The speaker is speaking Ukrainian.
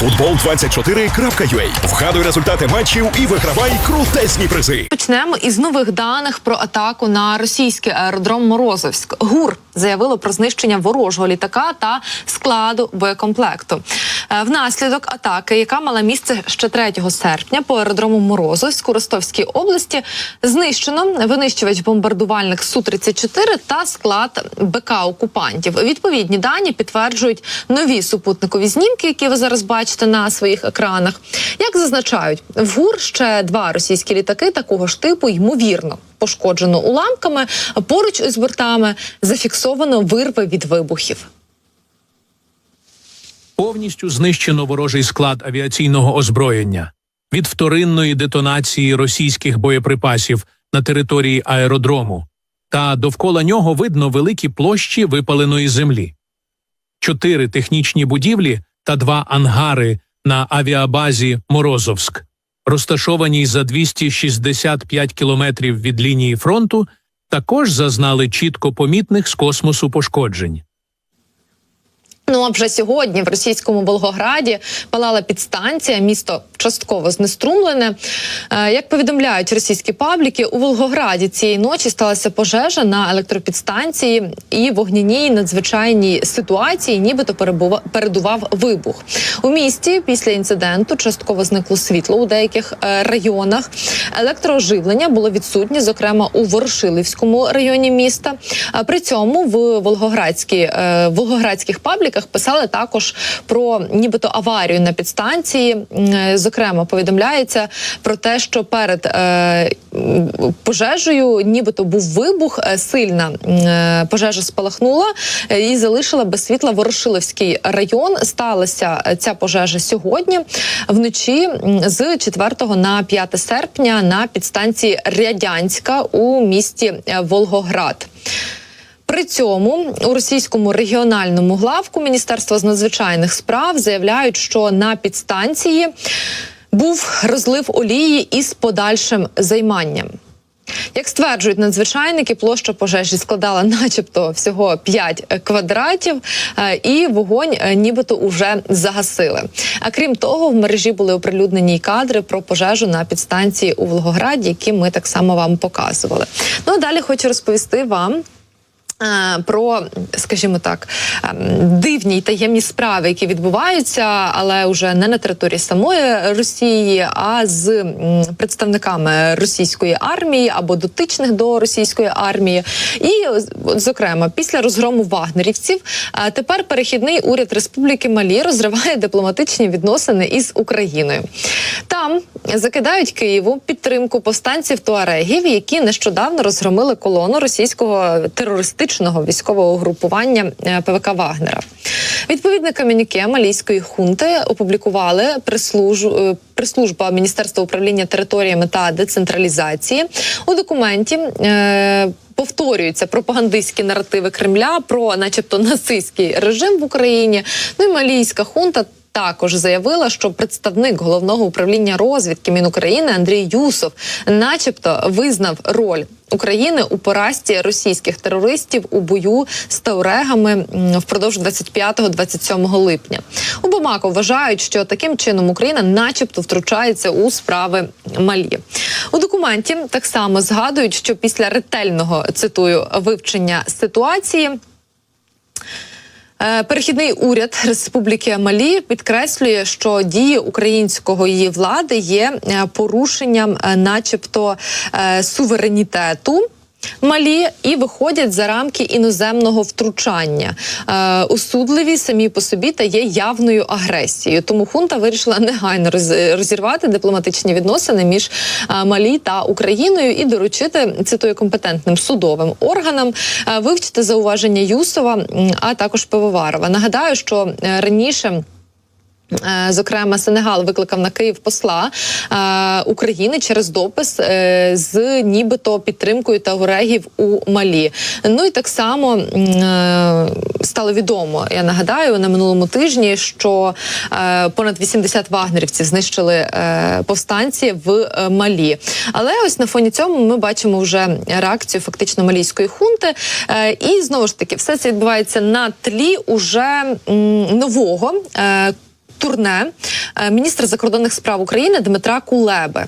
Футбол24.ua. Вгадуй результати матчів і вигравай крутесні призи. Почнемо із нових даних про атаку на російський аеродром Морозовськ. ГУР заявило про знищення ворожого літака та складу боєкомплекту. Е, Внаслідок атаки, яка мала місце ще 3 серпня по аеродрому Морозовськ у Ростовській області, знищено винищувач бомбардувальник су 34 та склад БК окупантів. Відповідні дані підтверджують нові супутникові знімки, які ви зараз бачите на своїх екранах. Як зазначають, в ГУР ще два російські літаки такого ж типу ймовірно. Пошкоджено уламками поруч із бортами зафіксовано вирви від вибухів. Повністю знищено ворожий склад авіаційного озброєння. Від вторинної детонації російських боєприпасів на території аеродрому, та довкола нього видно великі площі випаленої землі, чотири технічні будівлі та два ангари на авіабазі Морозовськ, розташованій за 265 кілометрів від лінії фронту, також зазнали чітко помітних з космосу пошкоджень. Ну а вже сьогодні в російському Волгограді палала підстанція, місто частково знеструмлене. Е, Як повідомляють російські пабліки, у Волгограді цієї ночі сталася пожежа на електропідстанції і вогняній надзвичайній ситуації, нібито передував вибух. У місті після інциденту частково зникло світло у деяких е, районах. Електрооживлення було відсутнє, зокрема у Ворошилівському районі міста. При цьому в Волгоградській е, Волгоградських пабліках писали також про нібито аварію на підстанції. Е, Зокрема, повідомляється про те, що перед е, пожежею, нібито був вибух, е, сильна е, пожежа спалахнула е, і залишила без світла Ворошиловський район. Сталася ця пожежа сьогодні вночі з 4 на 5 серпня на підстанції Рядянська у місті Волгоград. При цьому у російському регіональному главку Міністерства з надзвичайних справ заявляють, що на підстанції був розлив олії із подальшим займанням. Як стверджують надзвичайники, площа пожежі складала, начебто, всього 5 квадратів, е, і вогонь е, нібито уже загасили. А крім того, в мережі були оприлюднені кадри про пожежу на підстанції у Волгограді, які ми так само вам показували. Ну а далі хочу розповісти вам. Про, скажімо так, ем, дивні й таємні справи, які відбуваються, але вже не на території самої Росії, а з представниками російської армії або дотичних до російської армії. І, зокрема, після розгрому вагнерівців, е, тепер перехідний уряд Республіки Малі розриває дипломатичні відносини із Україною. Там закидають Києву підтримку повстанців туарегів, які нещодавно розгромили колону російського терористичного військового угрупування е, ПВК Вагнера. Відповідне комюніке малійської хунти опублікували прес-служб- е, прес-служба Міністерства управління територіями та децентралізації у документі. Е- Повторюються пропагандистські наративи Кремля про, начебто, нацистський режим в Україні. Ну і малійська хунта також заявила, що представник головного управління розвідки Мінукраїни Андрій Юсов, начебто, визнав роль. України у поразці російських терористів у бою з таурегами впродовж 25-27 липня. У Бамако вважають, що таким чином Україна, начебто, втручається у справи Малі. У документі так само згадують, що після ретельного цитую вивчення ситуації. Е, Перехідний уряд Республіки Малі підкреслює, що дії українського її влади є е, порушенням, е, начебто, суверенітету. Малі і виходять за рамки іноземного втручання, е, усудливі самі по собі та є явною агресією. Тому хунта вирішила негайно роз- розірвати дипломатичні відносини між е, Малі та Україною і доручити цитую компетентним судовим органам е, вивчити зауваження Юсова, а також Пивоварова. Нагадаю, що е, раніше. Е, Зокрема, Сенегал викликав на Київ посла е, України через допис е, з нібито підтримкою таурегів у Малі. Ну і так само стало відомо. Я нагадаю на минулому тижні, що понад 80 вагнерівців знищили повстанці в Малі. Але ось на фоні цьому ми бачимо вже реакцію фактично малійської хунти. І знову ж таки, все це відбувається на тлі уже нового. Турне е, міністра закордонних справ України Дмитра Кулеби.